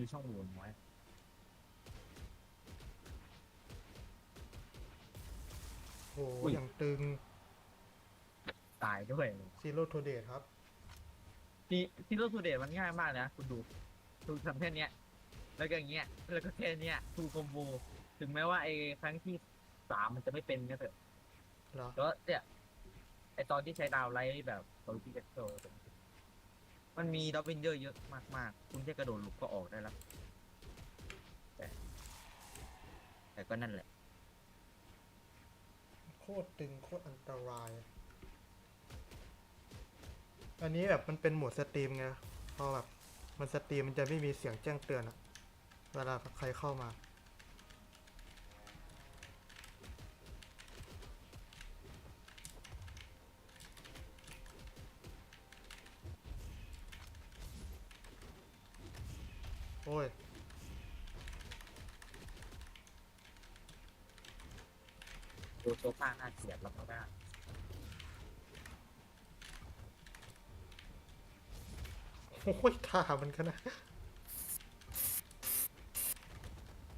มีช่องโหว่น้อยโอ้โหอย่างตึงตายด้วยซีโร่โทเดตครับที่ที่รถสูเดตมันง่ายมากนะ คุณดูดูทำแค่เนี้ย แล้วก็อย่างเงี้ยแล้วก็แค่เนี้ยทูคอมโบถึงแม้ว่าไอ้ครั้งที่สามมันจะไม่เป็นก็เถอะเหรอก็เนี่ยไอ้ตอนที่ใช้ดาวไลท์แบบโซลิจิเกตโต มันมีดับเบิลเยอะเยอะมากๆ คุณแค่กระโดดหลุกก็ออกได้แล้ว แต่ แต่ก็นั่นแหละ โคตรตึงโคตรอันตราย อันนี้แบบมันเป็นโหมดสตรีมไงพอแบบมันสตรีมมันจะไม่มีเสียงแจ้งเตือนอะเวลาใครเข้ามา อ้ยดูโซฟาหน้าเกลียดแล้วก็ได้โอ้ยท่ามันขนาด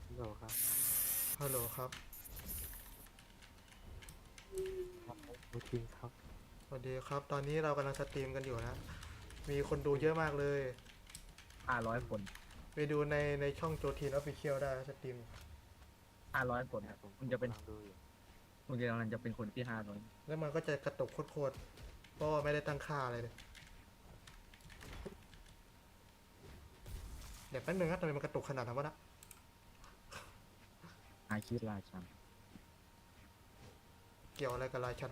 ฮัลโหลครับฮัลโหลครับมูจริงครับ สวัสดีครับ ตอนนี้เรากำลังสตรีมกันอยู่นะ มีคนดูเยอะมากเลย ห้าร้อยคน ไปดูในในช่องโจทีนออฟฟิเชียลได้นะสตรีม ห้าร้อยคนเนี่ยผมคุณจะเป็นกำลังดูอยู่คุณจะกำลังจะเป็นคนที่ห้าร้อยแล้วมันก็จะกระตุกโคตรๆเพราะว่าไม่ได้ตั้งค่าอะไรเลย เดี๋ยวแป๊บนึงนะทำไมมันกระตุกขนาดนั้นวะนะอาชีพราชันเกี่ยวอะไรกับรายชัน